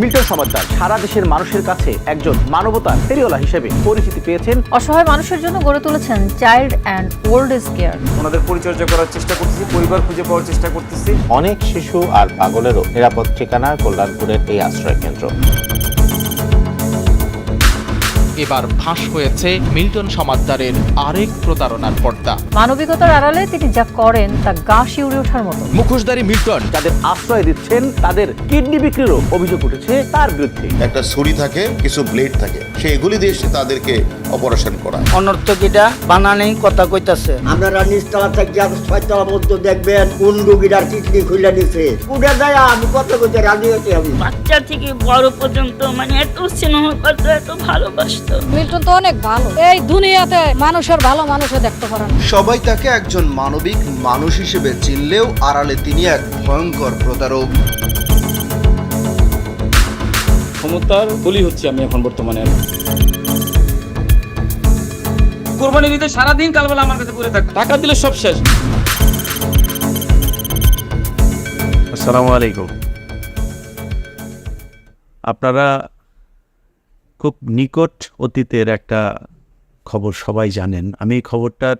Milton Samaddar সারা দেশের মানুষের কাছে একজন মানবতার ফেরিওয়ালা হিসেবে পরিচিতি পেয়েছেন। অসহায় মানুষের জন্য গড়ে তুলেছেন child and old age care. ওনাদের পরিচর্যা করার চেষ্টা করতেছি পরিবার খুঁজে পাওয়ার চেষ্টা করতেছি। অনেক শিশু আর পাগলেরও নিরাপদ ঠিকানা কল্যাণপুরের এই আশ্রয় কেন্দ্র এবার ফাঁস হয়েছে মিল্টন সমাদ্দারের আরেক প্রতারণার পর্দা। মানবিকতার আড়ালে তিনি যা করেন তা গা শিউরে ওঠার মতো। মুখোশধারী মিল্টন যাদের আশ্রয় দিচ্ছেন তাদের কিডনি বিক্রিরও অভিযোগ উঠেছে তার বিরুদ্ধে। একটা ছুরি থাকে কিছু ব্লেড থাকে সেগুলি দিয়ে সে তাদেরকে অপারেশন করা অনর্থক এটা বানানেই কথা কইতাছে। আপনারা নিচতলা থেকে ছয়তলার মধ্যে দেখবেন কোন রুগীরার কিডনি খুলে নিছে। উঠে যায় আমি কত কইতে রাজি হতে আমি বাচ্চা থেকে বড় পর্যন্ত মানে এত স্নেহ করতো এত ভালোবাসতো। মিল্টন তো অনেক ভালো। এই দুনিয়াতে মানুষের ভালো মানুষে দেখতে পারে না। সবাই তাকে একজন মানবিক মানুষ হিসেবে চিনলেও আড়ালে তিনি এক ভয়ঙ্কর প্রতারক। ক্ষমতার বলি হচ্ছে আমি এখন বর্তমানে। কোরবানি দিতে সারাদিন কালবেলা আমার কাছে পড়ে থাকতো। টাকা দিলে সব শেষ। আসসালামু আলাইকুম। আপনারা খুব নিকট অতীতের একটা খবর সবাই জানেন। আমি এই খবরটার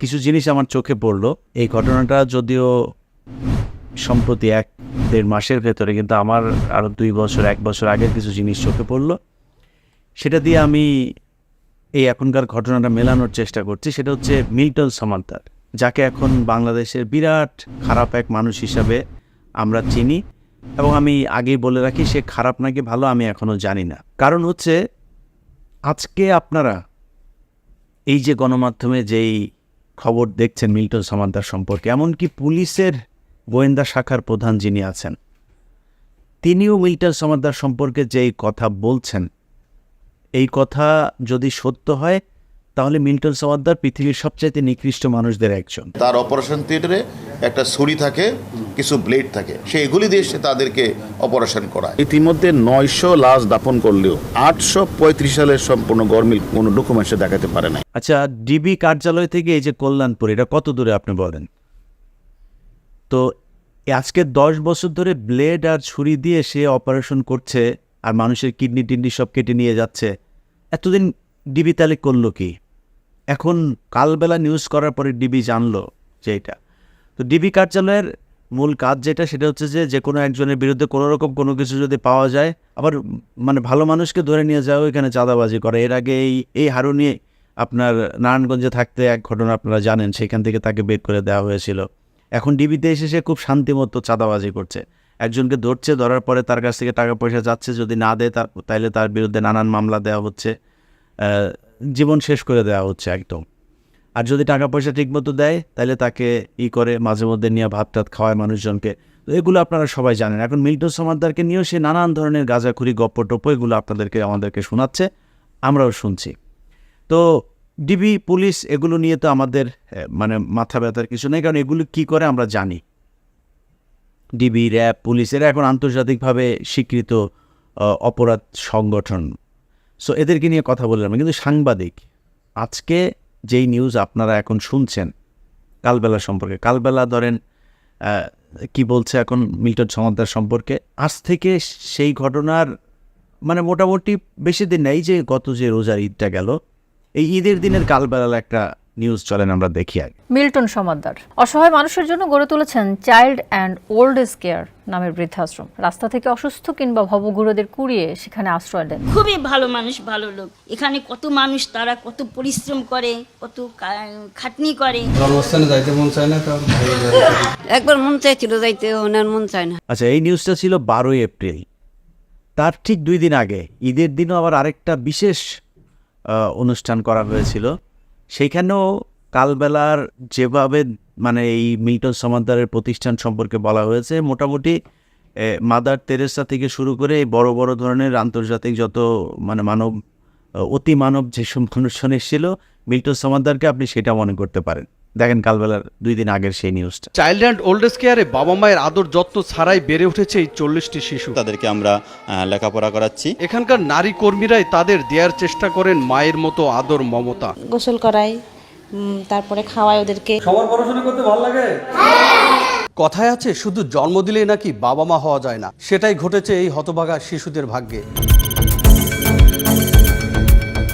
কিছু জিনিস আমার চোখে পড়ল। এই ঘটনাটা যদিও সম্প্রতি এক দেড় মাসের ভেতরে, কিন্তু আমার আরও দুই বছর, এক বছর আগের কিছু জিনিস চোখে পড়ল। সেটা দিয়ে আমি এই এখনকার ঘটনাটা মেলানোর চেষ্টা করছি। সেটা হচ্ছে মিল্টন সামান্তার, যাকে এখন বাংলাদেশের বিরাট খারাপ এক মানুষ হিসাবে আমরা চিনি। এবং আমি আগেই বলে রাখি, সে খারাপ নাকি ভালো আমি এখনও জানি না। কারণ হচ্ছে, আজকে আপনারা এই যে গণমাধ্যমে যেই খবর দেখছেন মিল্টন সমান্তার সম্পর্কে, এমনকি পুলিশের গোয়েন্দা শাখার প্রধান যিনি আছেন, তিনিও মিল্টন সমান্তার সম্পর্কে যেই কথা বলছেন, এই কথা যদি সত্য হয় তাহলে মিল্টন সমাদ্দার পৃথিবীর সবচাইতে নিকৃষ্ট মানুষদের একজন। তার অপারেশন থিয়েটারে একটা ছুরি থাকে কিছু ব্লেড থাকে। সেগুলি দিয়ে সে তাদেরকে অপারেশন করা ইতিমধ্যে নয়শো লাশ দাপন করলেও আটশো পঁয়ত্রিশ সালের সম্পূর্ণ গরমিল কোনো ডকুমেন্টসে দেখাতে পারে না আচ্ছা ডিবি কার্যালয় থেকে এই যে কল্যাণপুর এটা কত দূরে আপনি বলেন? তো আজকে দশ বছর ধরে ব্লেড আর ছুরি দিয়ে সে অপারেশন করছে আর মানুষের কিডনি টিডনি সব কেটে নিয়ে যাচ্ছে। এতদিন ডিবি তাহলে করল কি? এখন কালবেলা নিউজ করার পরে ডিবি জানলো যে এটা। তো ডিবি কার্যালয়ের মূল কাজ যেটা, সেটা হচ্ছে যে যে কোনো একজনের বিরুদ্ধে কোনো রকম কোনো কিছু যদি পাওয়া যায়, আবার মানে ভালো মানুষকে ধরে নিয়ে যাও এখানে চাঁদাবাজি করে। এর আগে এই এই হারু নিয়ে আপনার নারায়ণগঞ্জে থাকতে এক ঘটনা আপনারা জানেন, সেখান থেকে তাকে বের করে দেওয়া হয়েছিল। এখন ডিবিতে এসে সে খুব শান্তিমতো চাঁদাবাজি করছে। একজনকে ধরছে, ধরার পরে তার কাছ থেকে টাকা পয়সা যাচ্ছে, যদি না দেয় তার তাইলে তার বিরুদ্ধে নানান মামলা দেওয়া হচ্ছে। জীবন শেষ করে দেওয়া হচ্ছে একদম। আর যদি টাকা পয়সা ঠিকমতো দেয়, তাহলে তাকে ই করে মাঝে মধ্যে নিয়ে ভাত টাত খাওয়ায় মানুষজনকে। তো এগুলো আপনারা সবাই জানেন। এখন মিল্টন সমাদ্দারকে নিয়েও সে নানান ধরনের গাঁজাখুরি গপ্প টপ্প এগুলো আপনাদেরকে, আমাদেরকে শোনাচ্ছে। আমরাও শুনছি। তো ডিবি, পুলিশ এগুলো নিয়ে তো আমাদের মানে মাথা ব্যথার কিছু নেই। কারণ এগুলো কি করে আমরা জানি। ডিবি, র্যাব, পুলিশ, এরা এখন আন্তর্জাতিকভাবে স্বীকৃত অপরাধ সংগঠন। সো এদেরকে নিয়ে কথা বললাম কিন্তু সাংবাদিক, আজকে যেই নিউজ আপনারা এখন শুনছেন, কালবেলা সম্পর্কে, কালবেলা ধরেন কি বলছে এখন মিল্টন সমাদার সম্পর্কে, আজ থেকে সেই ঘটনার মানে মোটামুটি বেশি দিন নেই যে গত যে রোজার ঈদটা গেল, এই ঈদের দিনের কালবেলার একটা নিউজ চলেন আমরা দেখি আগে। মিল্টন সমাদ্দার। অসহায় মানুষের জন্য গড়ে তুলেছেন child and old age care নামের বৃদ্ধাশ্রম। রাস্তা থেকে অসুস্থ কিংবা ভবঘুরোদের কুড়িয়ে সেখানে আশ্রয় দেন। খুবই ভালো মানুষ ভালো লোক। এখানে কত মানুষ তারা কত পরিশ্রম করে কত খাটনি করে। জন্মস্থানে যাইতে মন চায় না। একবার মন চাইছিল যাইতে ওনার মন চায় না। আচ্ছা এই নিউজটা ছিল বারোই এপ্রিল। তার ঠিক দুই দিন আগে ঈদের দিনও আবার আরেকটা বিশেষ আহ, অনুষ্ঠান করা হয়েছিল। সেইখানেও কালবেলার যেভাবে মানে এই মিল্টন সমাদারের প্রতিষ্ঠান সম্পর্কে বলা হয়েছে, মোটামুটি মাদার তেরেসা থেকে শুরু করে এই বড় বড় ধরনের আন্তর্জাতিক যত মানে মানব, অতি মানব যেসব মানুষজন এসেছিল, মিল্টন সমাদ্দারকে আপনি সেটা মনে করতে পারেন। দেখেন কালবেলার দুই দিন আগের সেই নিউজটা চাইল্ড অ্যান্ড ওল্ড এজ কেয়ারে বাবা মায়ের আদর যত্ন ছাড়াই বেড়ে উঠেছে এই চল্লিশটি শিশু। তাদেরকে আমরা লেখাপড়া করাচ্ছি। এখানকার নারী কর্মীরাই তাদের দেওয়ার চেষ্টা করেন মায়ের মতো আদর মমতা। গোসল করাই তারপরে খাওয়াই ওদেরকে। সবার পড়াশোনা করতে ভালো লাগে? কথায় আছে শুধু জন্ম দিলেই নাকি বাবা মা হওয়া যায় না। সেটাই ঘটেছে এই হতভাগা শিশুদের ভাগ্যে।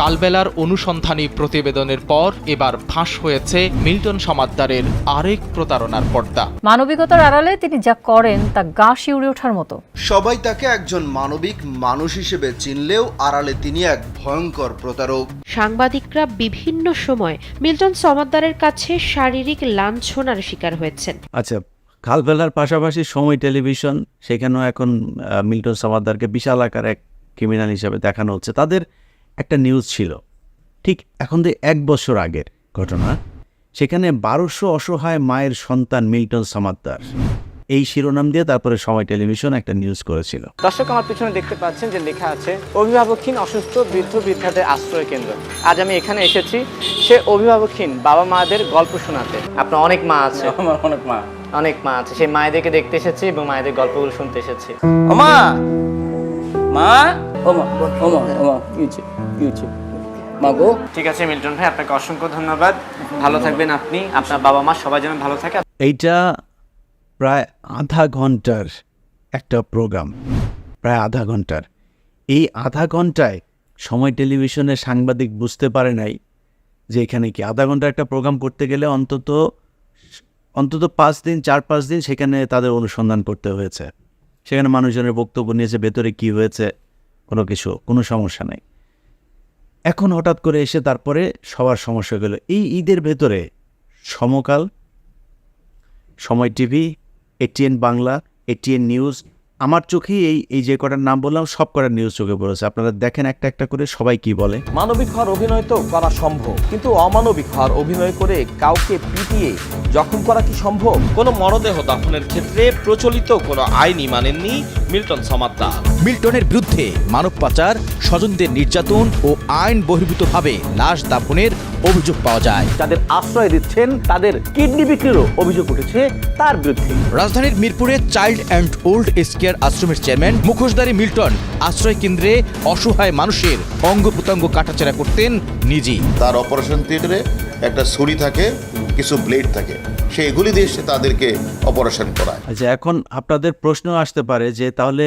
কালবেলার অনুসন্ধানী প্রতিবেদনের পর এবার ফাঁস হয়েছে মিল্টন সমাদ্দারের আরেক প্রতারণার পর্দা। মানবিকতার আড়ালে তিনি যা করেন তা গা শিউড়ে ওঠার মতো। সবাই তাকে একজন মানবিক মানুষ হিসেবে চিনলেও আড়ালে তিনি এক ভয়ঙ্কর প্রতারক। সাংবাদিকরা বিভিন্ন সময় মিল্টন সমাদ্দারের কাছে শারীরিক লাঞ্ছনার শিকার হয়েছেন। আচ্ছা কালবেলার পাশাপাশি সময় টেলিভিশন সেখানেও এখন মিল্টন সামাদ্দারকে বিশাল আকার এক ক্রিমিনাল হিসাবে দেখানো হচ্ছে। তাদের একটা নিউজ ছিল। ঠিক এখন থেকে এক বছর আগের ঘটনা সেখানে বারোশো অসহায় মায়ের সন্তান মিল্টন সামাদ্দার। এই শিরোনাম দিয়ে তারপরে সময় টেলিভিশন একটা নিউজ করেছিল। দর্শক আমার পিছনে দেখতে পাচ্ছেন যে লেখা আছে অভিভাবকহীন অসুস্থ বৃদ্ধ বৃদ্ধাদের আশ্রয় কেন্দ্র। আজ আমি এখানে এসেছি সে অভিভাবকহীন বাবা মাদের গল্প শোনাতে। আপনার অনেক মা আছে। আমার অনেক মা। অনেক মা আছে। সেই মায়েদেরকে দেখতে এসেছি এবং মায়েদের গল্পগুলো শুনতে এসেছি। ওমা মা! ওমা ওমা ওমা কি হচ্ছে কি হচ্ছে মা গো ঠিক আছে মিল্টন ভাই আপনাকে অসংখ্য ধন্যবাদ। ভালো থাকবেন আপনি আপনার বাবা মা সবাই যেন ভালো থাকে। এইটা প্রায় আধা ঘণ্টার একটা প্রোগ্রাম প্রায় আধা ঘণ্টার। এই আধা ঘন্টায় সময় টেলিভিশনের সাংবাদিক বুঝতে পারে নাই যে এখানে কি আধা ঘণ্টা একটা প্রোগ্রাম করতে গেলে অন্তত অন্তত পাঁচ দিন চার পাঁচ দিন সেখানে তাদের অনুসন্ধান করতে হয়েছে। সেখানে মানুষজনের বক্তব্য নিয়েছে ভেতরে কি হয়েছে কোনো কিছু কোনো সমস্যা নেই। এখন হঠাৎ করে এসে তারপরে সবার সমস্যা গেল। এই ঈদের ভেতরে Samakal, Somoy TV, ATN Bangla, ATN news, আমার চোখেই এই এই যে কটার নাম বললাম, সব কটার নিউজ চোখে পড়েছে। আপনারা দেখেন একটা একটা করে সবাই কি বলে। মানবিক হওয়ার অভিনয় তো করা সম্ভব, কিন্তু অমানবিক হওয়ার অভিনয় করে কাউকে পিটিয়ে জখম করা কি সম্ভব? কোনো মরদেহ দাফনের ক্ষেত্রে প্রচলিত কোনো আইনই মানেননি মিল্টন সমাদ্দার। মিল্টনের বিরুদ্ধে মানব পাচার স্বজনদের নির্যাতন ও আইন বহির্ভূতভাবে লাশ দাফনের অভিযোগ পাওয়া যায়। যাদের আশ্রয় দিচ্ছেন তাদের কিডনি বিক্রিরও অভিযোগ উঠেছে তার বিরুদ্ধে। রাজধানীর মিরপুরে child and old age care আশ্রমের চেয়ারম্যান মুখোশধারী মিল্টন আশ্রয় কেন্দ্রে অসহায় মানুষের অঙ্গ প্রত্যঙ্গ কাটাচেরা করতেন নিজেই। তার অপারেশন থিয়েটারে একটা ছুরি থাকে কিছু ব্লেড থাকে সে এগুলি দিয়ে সে তাদেরকে অপারেশন করায়। আচ্ছা এখন আপনাদের প্রশ্ন আসতে পারে যে তাহলে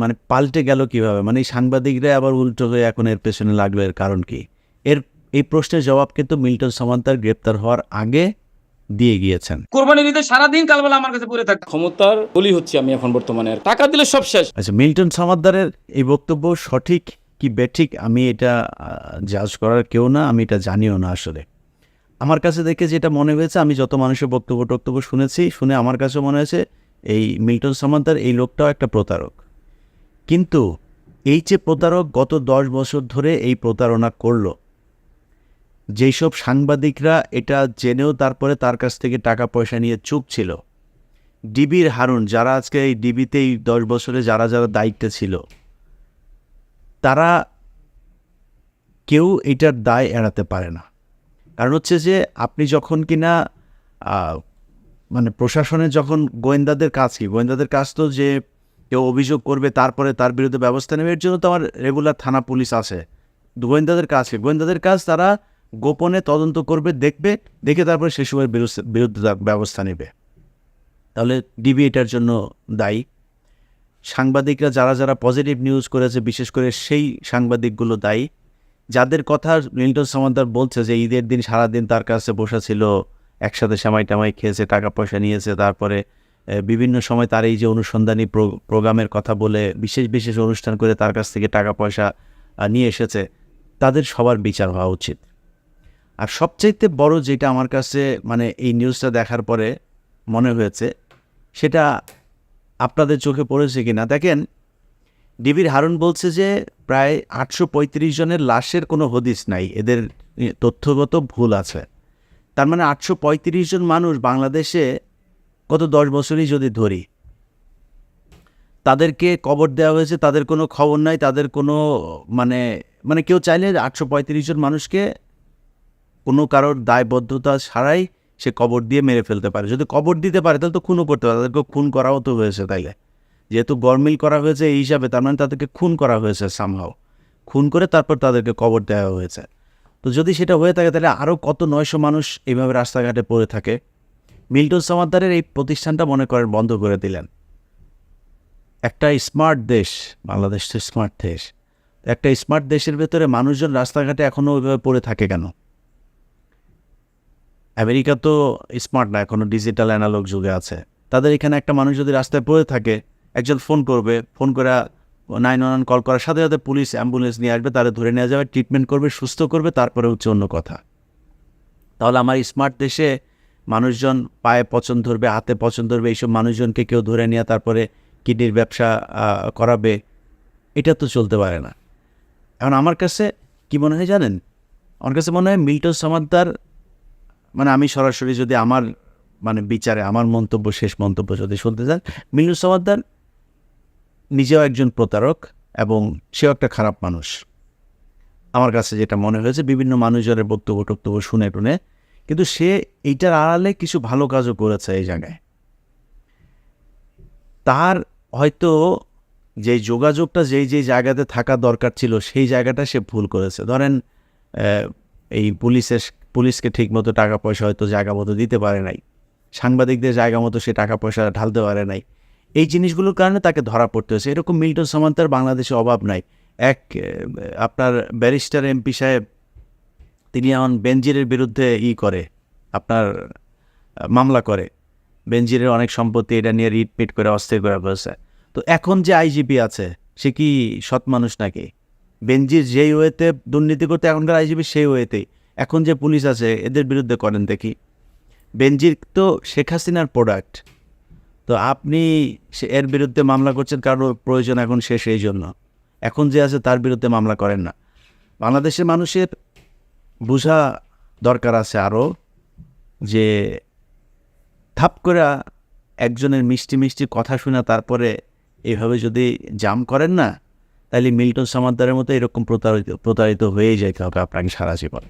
মানে পাল্টে গেল কীভাবে? মানে এই সাংবাদিকরা আবার উল্টো হয়ে এখন এর পেছনে লাগল এর কারণ কি? এর এই প্রশ্নের জবাব কিন্তু মিল্টন সামান্তার গ্রেপ্তার হওয়ার আগে দিয়ে গিয়েছেন। কোরবানির ঈদে সারাদিন কালবেলা আমার কাছে পড়ে থাকতো ক্ষমতার বলি হচ্ছে আমি এখন বর্তমানে টাকা দিলে সব শেষ। আচ্ছা মিল্টন সামাদ্দারের এই বক্তব্য সঠিক কি বেঠিক? আমি এটা জাজ করার কেউ না আমি এটা জানিও না আসলে। আমার কাছে দেখে যেটা মনে হয়েছে, আমি যত মানুষের বক্তব্য টক্তব্য শুনেছি, শুনে আমার কাছে মনে হয়েছে, এই মিল্টন সামান্তার এই লোকটাও একটা প্রতারক। কিন্তু এই যে প্রতারক গত দশ বছর ধরে এই প্রতারণা করল যেই সব সাংবাদিকরা এটা জেনেও তারপরে তার কাছ থেকে টাকা পয়সা নিয়ে চুপ ছিল, ডিবির হারুন, যারা আজকে এই ডিবিতে এই দশ বছরে যারা যারা দায়িত্বে ছিল, তারা কেউ এটার দায় এড়াতে পারে না। কারণ হচ্ছে যে আপনি যখন কিনা মানে প্রশাসনের যখন গোয়েন্দাদের কাজ কি, গোয়েন্দাদের কাজ তো যে কেউ অভিযোগ করবে, তারপরে তার বিরুদ্ধে ব্যবস্থা নেবে, এর জন্য তো আমার রেগুলার থানা পুলিশ আছে। গোয়েন্দাদের কাজ কি, গোয়েন্দাদের কাজ তারা গোপনে তদন্ত করবে, দেখবে, দেখে তারপরে সে সময়ের বিরুদ্ধে ব্যবস্থা নেবে। তাহলে ডিবি এটার জন্য দায়ী। সাংবাদিকরা যারা যারা পজিটিভ নিউজ করেছে, বিশেষ করে সেই সাংবাদিকগুলো দায়ী। যাদের কথা মিল্টন সমাদার বলছে যে ঈদের দিন সারাদিন তার কাছে বসা ছিল, একসাথে সেমাই টামাই খেয়েছে, টাকা পয়সা নিয়েছে, তারপরে বিভিন্ন সময় তার এই যে অনুসন্ধানী প্রোগ্রামের কথা বলে বিশেষ বিশেষ অনুষ্ঠান করে তার কাছ থেকে টাকা পয়সা নিয়ে এসেছে, তাদের সবার বিচার হওয়া উচিত। আর সবচাইতে বড় যেটা আমার কাছে মানে এই নিউজটা দেখার পরে মনে হয়েছে, সেটা আপনাদের চোখে পড়েছে কি না দেখেন ডিবির হারুন বলছে যে প্রায় আটশো পঁয়ত্রিশ জনের লাশের কোনো হদিস নাই। এদের তথ্যগত ভুল আছে। তার মানে আটশো পঁয়ত্রিশ জন মানুষ বাংলাদেশে গত দশ বছরই যদি ধরি, তাদেরকে কবর দেওয়া হয়েছে, তাদের কোনো খবর নাই, তাদের কোনো মানে মানে কেউ চাইলে আটশো পঁয়ত্রিশ জন মানুষকে কোনো কারোর দায়বদ্ধতা ছাড়াই সে কবর দিয়ে মেরে ফেলতে পারে। যদি কবর দিতে পারে, তাহলে তো খুনও করতে পারে তাদেরকে খুন করাও তো হয়েছে তাইলে। যেহেতু গরমিল করা হয়েছে এই হিসাবে, তার মানে তাদেরকে খুন করা হয়েছে সামহাও খুন করে তারপর তাদেরকে কবর দেওয়া হয়েছে। তো যদি সেটা হয়ে থাকে, তাহলে আরও কত নয়শো মানুষ এইভাবে রাস্তাঘাটে পড়ে থাকে? মিল্টন সমাদ্দারের এই প্রতিষ্ঠানটা মনে করেন বন্ধ করে দিলেন। একটা স্মার্ট দেশ বাংলাদেশ তো স্মার্ট দেশ। একটা স্মার্ট দেশের ভেতরে মানুষজন রাস্তাঘাটে এখনও ওইভাবে পড়ে থাকে কেন? আমেরিকা তো স্মার্ট না এখনও ডিজিটাল অ্যানালগ যুগে আছে। তাদের এখানে একটা মানুষ যদি রাস্তায় পড়ে থাকে একজন ফোন করবে, ফোন করে নাইন ওয়ান কল করার সাথে সাথে পুলিশ অ্যাম্বুলেন্স নিয়ে আসবে, তারা ধরে নিয়ে যাবে, ট্রিটমেন্ট করবে, সুস্থ করবে, তারপরে হচ্ছে অন্য কথা। তাহলে আমার স্মার্ট দেশে মানুষজন পায়ে পছন্দ ধরবে, হাতে পছন্দ ধরবে, এইসব মানুষজনকে কেউ ধরে নিয়ে তারপরে কিডনির ব্যবসা করাবে, এটা তো চলতে পারে না। এখন আমার কাছে কি মনে হয় জানেন? আমার কাছে মনে হয় মিল্টন সমাদ্দার মানে আমি সরাসরি যদি আমার মানে বিচারে, আমার মন্তব্য, শেষ মন্তব্য যদি শুনতে চান, মিল্টন সমাদ্দার নিজেও একজন প্রতারক এবং সেও একটা খারাপ মানুষ। আমার কাছে যেটা মনে হয়েছে, বিভিন্ন মানুষজনের বক্তব্য টক্তব্য শুনে টুনে, কিন্তু সে এইটার আড়ালে কিছু ভালো কাজও করেছে এই জায়গায়। তার হয়তো যে যোগাযোগটা যেই যেই জায়গাতে থাকা দরকার ছিল, সেই জায়গাটা সে ভুল করেছে। ধরেন এই পুলিশের, পুলিশকে ঠিকমতো টাকা পয়সা হয়তো জায়গা মতো দিতে পারে নাই। সাংবাদিকদের জায়গা মতো সে টাকা পয়সা ঢালতে পারে নাই। এই জিনিসগুলোর কারণে তাকে ধরা পড়তে হয়েছে। এরকম মিল্টন সমান্তার বাংলাদেশে অভাব নাই। এক আপনার ব্যারিস্টার এমপি সাহেব, তিনি এখন বেনজিরের বিরুদ্ধে ই করে, আপনার মামলা করে। বেনজিরের অনেক সম্পত্তি এটা নিয়ে রিট মিট করে অস্থির করে বসে তো এখন যে আইজিপি আছে, সে কি সৎ মানুষ নাকি? বেনজির যেই ওয়েতে দুর্নীতি করতে, এখনকার আইজিপি সেই ওয়েতেই। এখন যে পুলিশ আছে, এদের বিরুদ্ধে করেন দেখি। বেনজির তো শেখ হাসিনার প্রোডাক্ট তো আপনি এর বিরুদ্ধে মামলা করছেন কারণ প্রয়োজন এখন শেষ এই জন্য। এখন যে আছে তার বিরুদ্ধে মামলা করেন না। বাংলাদেশের মানুষের বোঝা দরকার আছে আরও যে থাপ করে একজনের মিষ্টি মিষ্টি কথা শুনে তারপরে এইভাবে যদি জাম করেন না তাহলে মিল্টন সমাদ্দারের মতো এরকম প্রতারিত প্রতারিত হয়েই যেতে হবে আপনাকে সারা জীবন।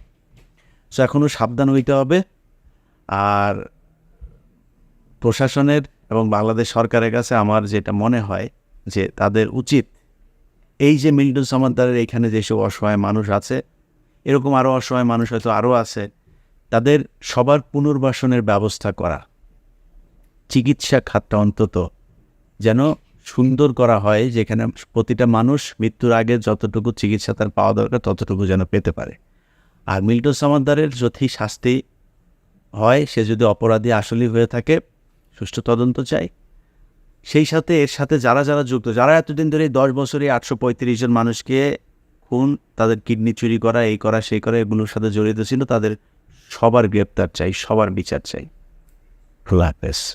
সো এখনও সাবধান হইতে হবে। আর প্রশাসনের এবং বাংলাদেশ সরকারের কাছে আমার যেটা মনে হয় যে তাদের উচিত এই যে মিল্টন সমাদ্দারের এখানে যেসব অসহায় মানুষ আছে, এরকম আরও অসহায় মানুষ হয়তো আরও আছে, তাদের সবার পুনর্বাসনের ব্যবস্থা করা। চিকিৎসা খাতটা অন্তত যেন সুন্দর করা হয়, যেখানে প্রতিটা মানুষ মৃত্যুর আগে যতটুকু চিকিৎসা তার পাওয়া দরকার ততটুকু যেন পেতে পারে। আর মিল্টন সমাদ্দারের যদি শাস্তি হয়, সে যদি অপরাধী আসলেই হয়ে থাকে সুষ্ঠু তদন্ত চাই। সেই সাথে এর সাথে যারা যারা যুক্ত, যারা এতদিন ধরে দশ বছরে আটশো পঁয়ত্রিশ জন মানুষকে খুন, তাদের কিডনি চুরি করা, এই করা, সেই করা, এগুলোর সাথে জড়িত ছিল, তাদের সবার গ্রেপ্তার চাই, সবার বিচার চাই। খোলা হাফেজ।